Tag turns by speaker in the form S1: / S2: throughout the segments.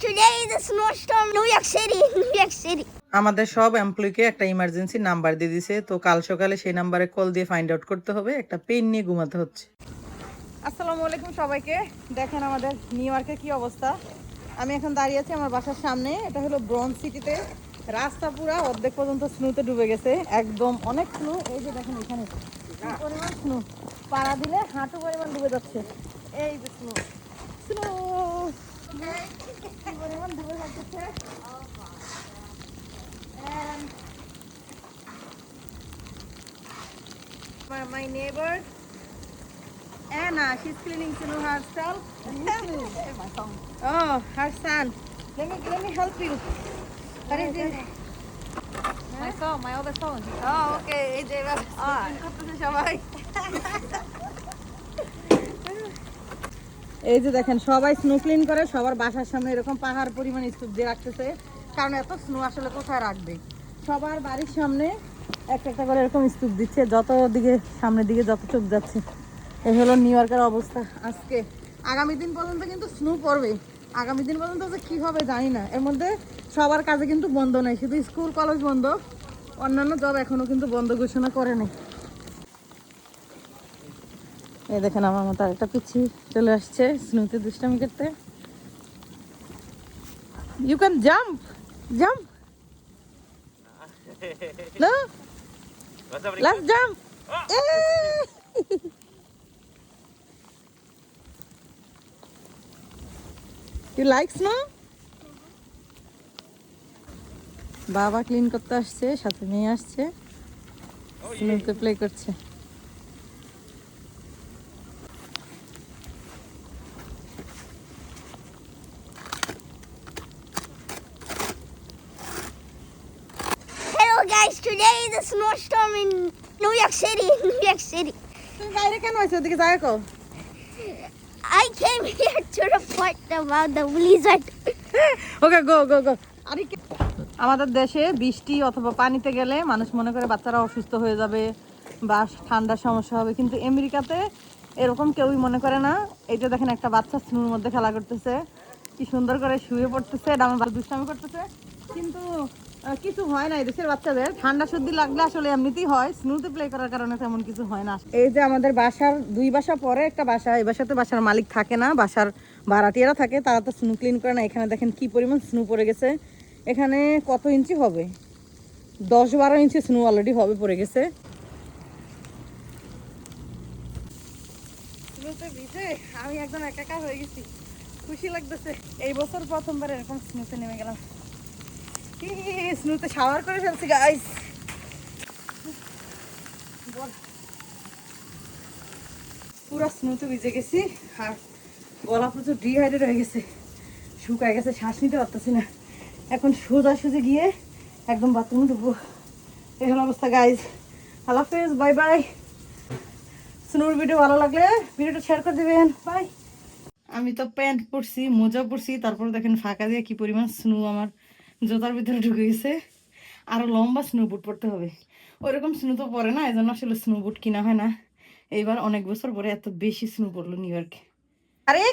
S1: today is a snowstorm New York City, New York City.
S2: আমাদের সব এমপ্লয়িকে একটা emergency number দিয়ে দিছে। তো কাল সকালে সেই নাম্বারে কল দিয়ে ফাইন্ড আউট করতে হবে একটা পেন নিয়ে ঘুমাতে হচ্ছে।
S3: আসসালামু আলাইকুম সবাইকে। দেখেন আমাদের নিউ ইয়র্কের কি অবস্থা। আমি এখন দাঁড়িয়ে আছি আমার বাসার সামনে। এটা হলো ব্রন সিটিতে রাস্তা পুরা অর্ধেক পর্যন্ত স্নুতে ডুবে গেছে। একদম অনেক স্নু এই যে দেখেন এখানে। পরিমাণ স্নু পাড়া দিলে হাঁটু পরিমাণ ডুবে যাচ্ছে। এই যে snow snow কি পরিমাণ ডুবে যাচ্ছে And my, my neighbor Anna, she's cleaning to know herself. oh, her son. Let me let me help you. What is it?
S4: My phone, my other phone.
S3: Oh, okay. এই যে এবার করতেছে সবাই এই যে দেখেন, সবাই স্নো ক্লিন করে, সবার বাসার সামনে এরকম পাহাড় পরিমাণ স্তূপ দিয়ে রাখতেছে। কারণ এত স্নো আসলে কোথায় রাখবে? সবার বাড়ির সামনে একটা একটা করে এরকম স্তূপ দিচ্ছে, যত দিকে সামনের দিকে যত চোখ যাচ্ছে। এই হলো নিউ ইয়র্কের অবস্থা আজকে। আগামী দিন পর্যন্ত কিন্তু স্নো পড়বে। আগামী দিন পর্যন্ত যে কী হবে জানি না। এর মধ্যে সবার কাজে কিন্তু বন্ধ নেই, শুধু স্কুল কলেজ বন্ধ। অন্যান্য জব এখনও কিন্তু বন্ধ ঘোষণা করেনি এই দেখেন আমার মতো একটা পিচ্ছি চলে আসছে স্নুতে দুষ্টামি করতে you can jump jump No? Let's jump. You like snow? বাবা ক্লিন করতে আসছে সাথে নিয়ে আসছে স্নোতে প্লে করছে
S1: today is a snowstorm in New York City, New York City.
S3: বাইরে কেন আছো? ওদিকে
S1: I came here to report about the blizzard.
S3: ওকে গো গো গো আরে আমাদের দেশে বৃষ্টি অথবা পানিতে গেলে মানুষ মনে করে বাচ্চারা অসুস্থ হয়ে যাবে বা ঠান্ডার সমস্যা হবে। কিন্তু আমেরিকাতে এরকম কেউই মনে করে না। এই যে দেখেন একটা বাচ্চা স্নুর মধ্যে খেলা করতেছে। কি সুন্দর করে শুয়ে পড়তেছে এটা আমার বাচ্চা দুষ্টামি করতেছে। কিন্তু কিছু হয় না এই দেশের বাচ্চাদের। ঠান্ডা সর্দি লাগলে আসলে এমনিতেই হয়। স্নুতে প্লে করার কারণে তেমন কিছু হয় না। এই যে আমাদের বাসার দুই বাসা পরে একটা বাসা, এই বাসাতে বাসার মালিক থাকে না, বাসার ভাড়াটিয়ারা থাকে, তারা তো স্নো ক্লিন করে না। এখানে দেখেন কি পরিমাণ স্নো পড়ে গেছে। এখানে কত ইঞ্চি হবে? দশ বারো ইঞ্চি স্নু অলরেডি হবে, পড়ে গেছে। আমি একদম একাকার হয়ে গেছি। খুশি লাগতেছে। এই বছর প্রথমবার এরকম স্নুতে নেমে গেলাম। শ্বাস নিতে পারতেছি না। এখন সোজা সুজি গিয়ে একদম বাথরুমে ঢুকবো। হলো অবস্থা গাইজ আল্লাহ বাই বাই স্নুর ভিডিও ভালো লাগলে ভিডিওটা শেয়ার করে দেবেন। বাই আমি তো প্যান্ট পরছি, মোজা পরছি, তারপর দেখেন ফাঁকা দিয়ে কি পরিমাণ স্নু আমার। জোতার ভিতরে ঢুকে গেছে আরও লম্বা স্নো বুট পরতে হবে। ওইরকম স্নো তো পরে না, এজন্য জন্য আসলে স্নো বুট কিনা হয় না। এইবার অনেক বছর পরে এত বেশি স্নো পড়ল নিউ ইয়র্কে। আরে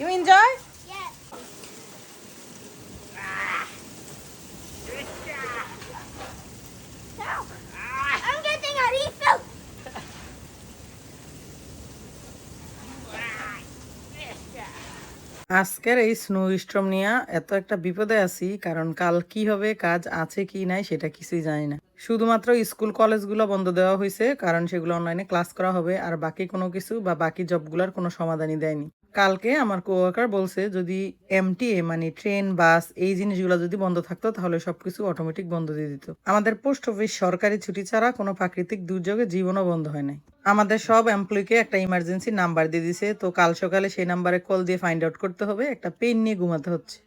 S3: ইউ এনজয়
S2: আজকের এই স্নো স্ট্রম নিয়ে এত একটা বিপদে আছি, কারণ কাল কি হবে, কাজ আছে কি নাই সেটা কিছুই জানি না। শুধুমাত্র স্কুল কলেজগুলো বন্ধ দেওয়া হয়েছে কারণ সেগুলো অনলাইনে ক্লাস করা হবে, আর বাকি কোনো কিছু বা বাকি জবগুলোর কোনো সমাধানই দেয়নি। কালকে আমার কোয়ার্কার বলছে, যদি এমটিএ মানে ট্রেন বাস এই জিনিসগুলো যদি বন্ধ থাকতো, তাহলে সবকিছু অটোমেটিক বন্ধ দিয়ে দিত। আমাদের পোস্ট অফিস সরকারি ছুটি ছাড়া কোনো প্রাকৃতিক দুর্যোগে জীবনও বন্ধ হয় নাই। আমাদের সব এমপ্লয়িকে একটা ইমার্জেন্সি নাম্বার দিয়ে দিছে। তো কাল সকালে সেই নাম্বারে কল দিয়ে ফাইন্ড আউট করতে হবে, একটা পেন নিয়ে ঘুমাতে হচ্ছে।